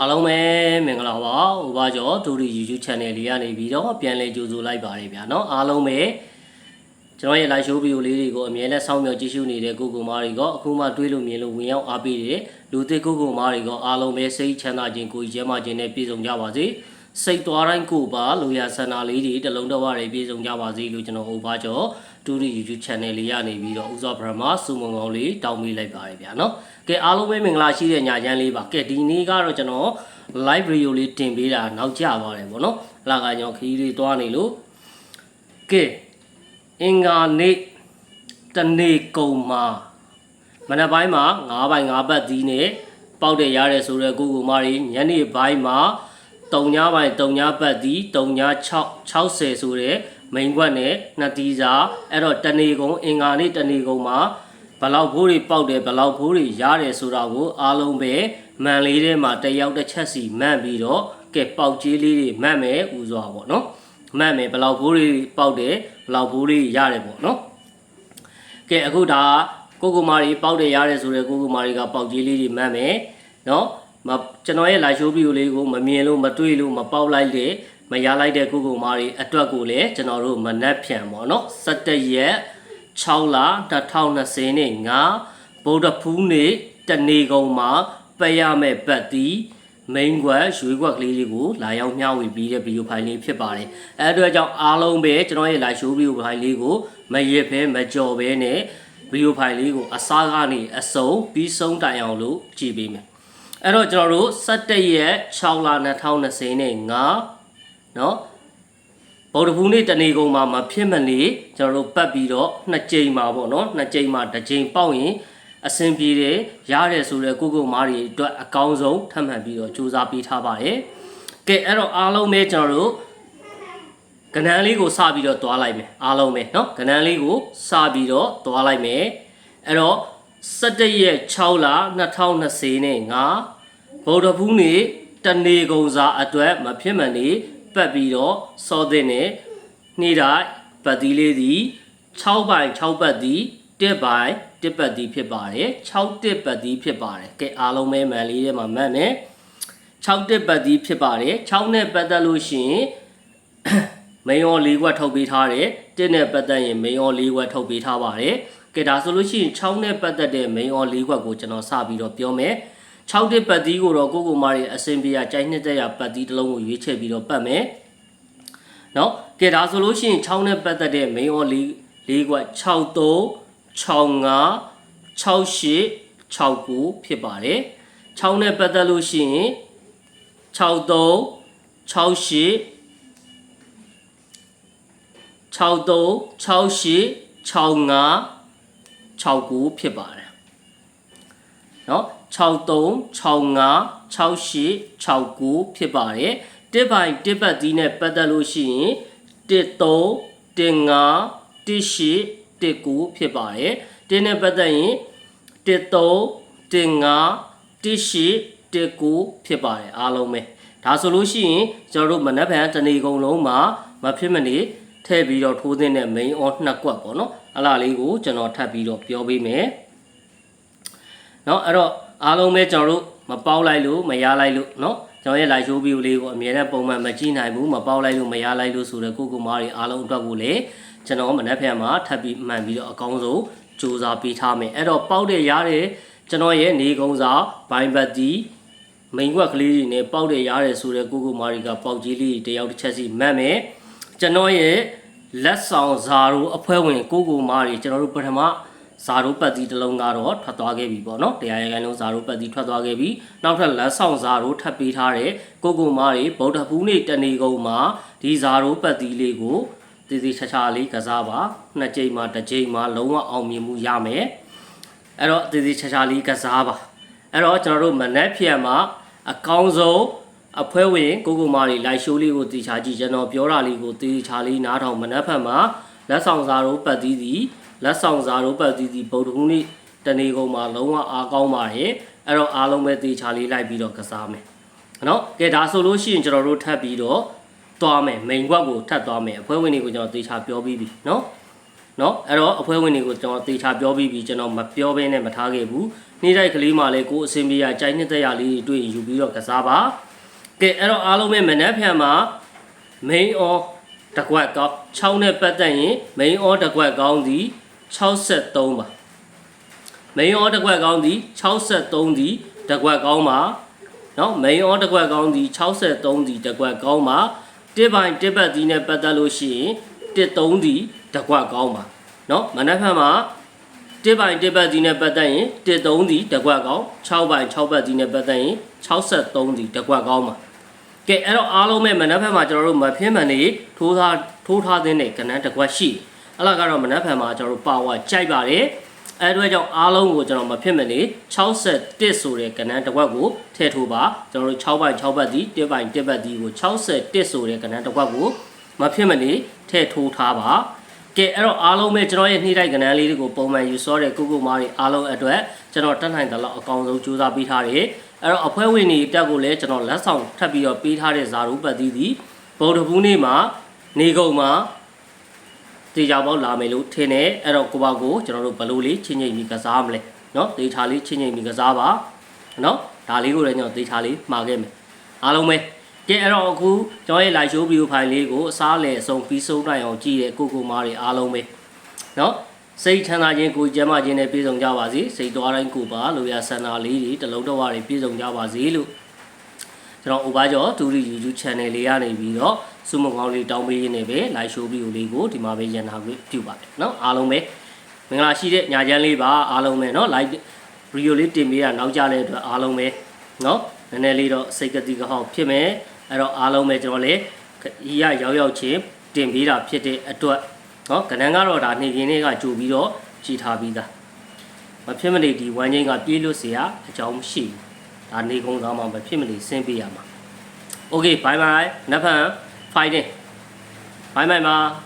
အားလုံးပဲမင်္ဂလာပါ။ဥပါကျော်ဒူရီ YouTube Channel လေးကနေပြီးတော့ပြန်လည်ကြိုဆိုလိုက်ပါတယ်ဗျာနော်။အားလုံးပဲကျွန်တော်ရဲ့ live show video လေးတွေကိုအမြဲတမ်းစောင့်မျှော်ကြည့်ရှုနေတဲ့ကိုကိုမားတွေကအခုမှတွေးလို့မြင်လို့ဝင်ရောက်အားပေးတဲ့လူသစ်ကိုကိုမားတွေကအားလုံးပဲစိတ်ချမ်းသာခြင်းကိုယ်ရဲမာခြင်းနဲ့ပြည့်စုံကြပါစေ။စိတ်သွားတိုင်းကိုပါလူရဆန္ဒလေးတွေတလုံးတဝတွေပြည့်စုံကြပါစေလို့ကျွန်တော်ဥပါကျော် တူရီ YouTube channel လေးရနေပြီးတော့ဦးစွာဗရမစုံမုံကောင်းလေးတောင်းပေးလိုက်ပါတယ်ဗျာနော်ကဲအားလုံးပဲမင်္ဂလာရှိတဲ့ညချမ်းလေးပါကဲဒီနေ့ကတော့ကျွန်တော် live video လေးတင်ပေးတာနောက်ကျပါတယ်ဗောနော်အလားကကျွန်တော်ခီးလေးတွားနေလို့ကဲအင်္ဂါနေ့တနေ့ကုန်မှာမနက်ပိုင်းမှာ9ပိုင်9ဘတ်ဒီနဲ့ပေါက်တဲ့ရတဲ့ဆိုတော့ကိုကူမာရီညနေပိုင်းမှာတုံညာပိုင်းတုံညာဘတ်ဒီတုံညာ6 60ဆိုတော့ မိန်ခွက်နဲ့နှစ်တီးစာအဲ့တော့တနေ့ကုံအင်္ဂါနေ့တနေ့ကုံမှာဘလောက်ဖိုးတွေပေါက်တယ်ဘလောက်ဖိုးတွေရတယ်ဆိုတာကိုအားလုံးပဲမန်လေးထဲမှာတယောက်တစ်ချက်စီမှန်ပြီးတော့ကဲပေါက်ကြီးလေးတွေမှန်မယ်ဥစွာပေါ့နော်မှန်မယ်ဘလောက်ဖိုးတွေပေါက်တယ်ဘလောက်ဖိုးတွေရတယ်ပေါ့နော်ကဲအခုဒါကိုကိုမာရီပေါက်တယ်ရတယ်ဆိုတော့ကိုကိုမာရီကပေါက်ကြီးလေးတွေမှန်မယ်နော်မကျွန်တော်ရဲ့ live show video လေးကိုမမြင်လို့မတွေ့လို့မပေါက်လိုက်တဲ့ မရလိုက်တဲ့ကိုကိုမာရီအတွက်ကိုလည်းကျွန်တော်တို့မနှက်ဖြန်ပေါ့နော်17ရက်6လ2020နဲ့9ဗုဒ္ဓဖူးနေ့တနေကုန်မှာပယ်ရမဲ့ပတ်တီမိန်ကွက်ရွေးကွက်ကလေးတွေကိုလာရောက်မျှဝေပြီးတဲ့ဗီဒီယိုဖိုင်လေးဖြစ်ပါတယ်။အဲအတွက်ကြောင့်အားလုံးပဲကျွန်တော်ရဲ့ live show ဗီဒီယိုဖိုင်လေးကိုမရစ်ဖဲမကြော်ဘဲနဲ့ဗီဒီယိုဖိုင်လေးကိုအစားကနေအစုံပြီးဆုံးတိုင်အောင်လို့ကြည့်ပေးမယ်။အဲ့တော့ကျွန်တော်တို့17ရက်6လ2020နဲ့9 နော်ဗုဒ္ဓဘူးနေ့တနေကုန်မှာမဖြစ်မနေကျွန်တော်တို့ပတ်ပြီးတော့နှစ်ကြိမ်မှာပေါ့နော်နှစ်ကြိမ်မှာတစ်ကြိမ်ပေါက်ရင်အဆင်ပြေတယ်ရတယ်ဆိုတော့ကိုကိုမားတွေအတွက်အကောင်းဆုံးထပ်မံပြီးတော့စူးစမ်းပေးထားပါတယ်ကဲအဲ့တော့အားလုံးပဲကျွန်တော်တို့ကဏ္ဍလေးကိုစပြီးတော့တွားလိုက်မယ်အားလုံးပဲเนาะကဏ္ဍလေးကိုစပြီးတော့တွားလိုက်မယ်အဲ့တော့17ရက်6လ2020နဲ့ငါဗုဒ္ဓဘူးနေ့တနေကုန်စာအတွက်မဖြစ်မနေ ပတ်ပြီးတော့စောတဲ့နဲ့နေ့တိုင်းပတ်သီးလေးသည်6ပိုင်း6ပတ်သီး1ပိုင်း1ပတ်သီးဖြစ်ပါတယ်6တစ်ပတ်သီးဖြစ်ပါတယ်ကဲအားလုံးပဲမန်လေးထဲမှာမှတ်မယ်6တစ်ပတ်သီးဖြစ်ပါတယ်6နဲ့ပတ်သက်လို့ရှိရင်မိန်ရော၄ခွက်ထုတ်ပေးထားတယ်1နဲ့ပတ်သက်ရင်မိန်ရော၄ခွက်ထုတ်ပေးထားပါတယ်ကဲဒါဆိုလို့ရှိရင်6နဲ့ပတ်သက်တဲ့မိန်ရော၄ခွက်ကိုကျွန်တော်စပြီးတော့ပြောမယ် 6တစ်ပတ်သီးကိုတော့ကိုကိုမာရီအစင်ပြရကြိုက်နှစ်သက်ရပတ်သီးတစ်လုံးကိုရွေးချယ်ပြီးတော့ပတ်မယ်နော်ကဲဒါဆိုလို့ရှိရင်6နဲ့ပတ်သက်တဲ့မိန်ရော၄၄ခွက်6 3 65 68 69ဖြစ်ပါတယ်6နဲ့ပတ်သက်လို့ရှိရင်63 68 63 68 65 69ဖြစ်ပါတယ်เนาะ 63 65 68 69ဖြစ်ပါတယ်တစ်ပိုင်တစ်ပတ်သီးနဲ့ပတ်သက်လို့ရှိရင်13 15 18 19ဖြစ်ပါတယ်တင်းနဲ့ပတ်သက်ရင်13 15 18 19ဖြစ်ပါတယ်အားလုံးပဲဒါဆိုလို့ရှိရင်ကျွန်တော်တို့မနက်ဖြန်တနေ့ကုန်လုံးမှာမဖြစ်မနေထည့်ပြီးတော့ထိုးသင့်တဲ့ main on နှစ်ကွက်ပေါ့နော်အလားလေးကိုကျွန်တော်ထပ်ပြီးတော့ပြောပေးမယ်เนาะအဲ့တော့ အားလုံးပဲကျွန်တော်တို့မပေါက်လိုက်လို့မရလိုက်လို့เนาะကျွန်တော်ရဲ့ live show video လေးကိုအမြဲတမ်းပုံမှန်မကြည့်နိုင်ဘူးမပေါက်လိုက်လို့မရလိုက်လို့ဆိုတော့ကိုကိုမားတွေအားလုံးအတွက်ကိုလည်းကျွန်တော်မနက်ဖြန်မှာထပ်ပြီးမှန်ပြီးတော့အကောင်းဆုံးစူးစမ်းပေးထားမယ်အဲ့တော့ပေါက်တဲ့ရတဲ့ကျွန်တော်ရဲ့နေကုန်းစာဘိုင်ဘတ်တီမိန်ကွက်ကလေးတွေနဲ့ပေါက်တဲ့ရတယ်ဆိုတော့ကိုကိုမာရီကပေါက်ကြီးလေးတယောက်တစ်ချက်စီမှတ်မယ်ကျွန်တော်ရဲ့လက်ဆောင်ဇာရိုအဖွဲဝင်ကိုကိုမာရီကျွန်တော်တို့ပထမ ဇာရိုပတ်တီတစ်လုံးကတော့ထွက်သွားခဲ့ပြီပေါ့နော်တရားရခိုင်လုံးဇာရိုပတ်တီထွက်သွားခဲ့ပြီနောက်ထပ်လက်ဆောင်ဇာရိုထပ်ပေးထားတဲ့ကိုကိုမာရီဗုဒ္ဓဘူးနေ့တဏီကုံမှာဒီဇာရိုပတ်တီလေးကိုတည်တည်ချာချာလေးကစားပါနှစ်ကြိမ်မှာတစ်ကြိမ်မှာလုံးဝအောင်မြင်မှုရမယ်အဲ့တော့တည်တည်ချာချာလေးကစားပါအဲ့တော့ကျွန်တော်တို့မနက်ဖြန်မှာအကောင်းဆုံးအဖွဲဝင်ကိုကိုမာရီလိုက်ရှိုးလေးကိုတီချာကြည့်ကျွန်တော်ပြောတာလေးကိုတီချာလေးနားထောင်မနက်ဖြန်မှာလက်ဆောင်စာတို့ပတ်သီးသည် လက်ဆောင်စာတို့ပတ်သီးသီးဗုဒ္ဓဟူးနေ့တနေကုန်မှာလုံးဝအားကောင်းပါတယ်အဲ့တော့အားလုံးပဲတေချာလေးလိုက်ပြီးတော့ကစားမယ်နော်ကဲဒါဆိုလို့ရှိရင်ကျွန်တော်တို့ထပ်ပြီးတော့သွားမယ်မိန်ခွက်ကိုထပ်သွားမယ်အဖွဲ့ဝင်တွေကိုကျွန်တော်တေချာပြောပြီးပြီနော်နော်အဲ့တော့အဖွဲ့ဝင်တွေကိုကျွန်တော်တေချာပြောပြီးပြီကျွန်တော်မပြောဘဲနဲ့မထားခဲ့ဘူးနေ့တိုက်ကလေးမှလည်းကိုယ်အစင်ပြေရကြိုက်နှစ်သက်ရလေးတွေ့ယူပြီးတော့ကစားပါကဲအဲ့တော့အားလုံးပဲမနက်ဖြန်မှာ main or တကွက်ကောင်း6နဲ့ပတ်သက်ရင် main or တကွက်ကောင်းစီ 63ပါမိန်ဩတကွက်ကောင်းသည်63သည်တကွက်ကောင်းပါနော်မိန်ဩတကွက်ကောင်းသည်63သည်တကွက်ကောင်းပါတစ်ပိုင်တစ်ပတ်သည်နဲ့ပတ်သက်လို့ရှိရင်13သည်တကွက်ကောင်းပါနော်မနက်ဖြန်မှာတစ်ပိုင်တစ်ပတ်ဒီနဲ့ပတ်သက်ရင်13ဒီတကွက်ကောင်း6ပိုင်6ပတ်ဒီနဲ့ပတ်သက်ရင်63ဒီတကွက်ကောင်းပါကဲအဲ့တော့အားလုံးပဲမနက်ဖက်မှာကျွန်တော်တို့မဖြစ်မှန်နေထိုးထားထိုးထားတဲ့ကဏ္ဍတကွက်ရှိတယ် အဲ့ဒါကတော့မနက်ဖြန်မှာကျွန်တော်တို့ပါဝါကြိုက်ပါတယ်အဲ့အတွက်ကြောင့်အားလုံးကိုကျွန်တော်မဖြစ်မနေ61ဆိုတဲ့ကဏ္ဍတစ်ခွက်ကိုထည့်ထိုးပါကျွန်တော်တို့6ပိုင်း6ဘတ်ဒီ1ပိုင်း1ဘတ်ဒီကို61ဆိုတဲ့ကဏ္ဍတစ်ခွက်ကိုမဖြစ်မနေထည့်ထိုးထားပါကဲအဲ့တော့အားလုံးပဲကျွန်တော်ရဲ့နှိမ့်တိုက်ကဏ္ဍလေးတွေကိုပုံမှန်ယူဆောတဲ့ကုကုမားတွေအားလုံးအတွက်ကျွန်တော်တက်နိုင်တဲ့လောက်အကောင်းဆုံးကြိုးစားပေးထားတယ်အဲ့တော့အဖွဲ့ဝင်တွေတက်ကိုလည်းကျွန်တော်လက်ဆောင်ထပ်ပြီးတော့ပေးထားတဲ့ဇာရူပတ်သီးသည်ဗုဒ္ဓဘူးနေ့မှာနေကုန်မှာ တေချာပေါက်လာမယ်လို့ထင်တယ်အဲ့တော့ကိုပါကိုကျွန်တော်တို့ဘလို့လေးချင်းချင်းပြီးကစားမလဲနော်တေချာလေးချင်းချင်းပြီးကစားပါနော်ဒါလေးကိုလည်းကျွန်တော်တေချာလေးမှာခဲ့မယ်အားလုံးပဲကဲအဲ့တော့အခုကျွန်တော်ရဲ့ live show video file လေးကိုအစားလေအဆုံးပြီးဆုံးနိုင်အောင်ကြည့်ရဲကိုကိုမားတွေအားလုံးပဲနော်စိတ်ချမ်းသာခြင်းကိုကျမ်းမာခြင်းနဲ့ပြည့်စုံကြပါစေစိတ်တော်တိုင်းကိုပါလိုရာဆန္ဒလေးတွေတလုံးတော်ဝတွေပြည့်စုံကြပါစေလို့ကျွန်တော်ဥပါကျော်ဒူရီ YouTube channel လေးကနေပြီးတော့ စုမကောင်းလေးတောင်းပေးရင်းနဲ့ပဲ live show video လေးကိုဒီမှာပဲရန်နာပြီးပြုပါတယ်เนาะအားလုံးပဲမင်္ဂလာရှိတဲ့ညာချမ်းလေးပါအားလုံးပဲเนาะ live video လေးတင်ပေးတာနောက်ကြတဲ့အတွက်အားလုံးပဲเนาะနည်းနည်းလေးတော့စိတ်ကတိကဟောက်ဖြစ်မယ်အဲ့တော့အားလုံးပဲကျွန်တော်လည်းဤရရောက်ရောက်ချင်းတင်ပေးတာဖြစ်တဲ့အတွက်เนาะကဏ္ဍကတော့ဒါနေကင်းလေးကကြိုပြီးတော့ကြည်ထားပြီးသားမဖြစ်မနေဒီဝမ်းချင်းကပြေးလို့เสียအကြောင်းမရှိဘူးဒါနေကုန်းသားမှာမဖြစ်မနေဆင်းပေးရမှာ โอเคบายบายนั 快一点，还买吗？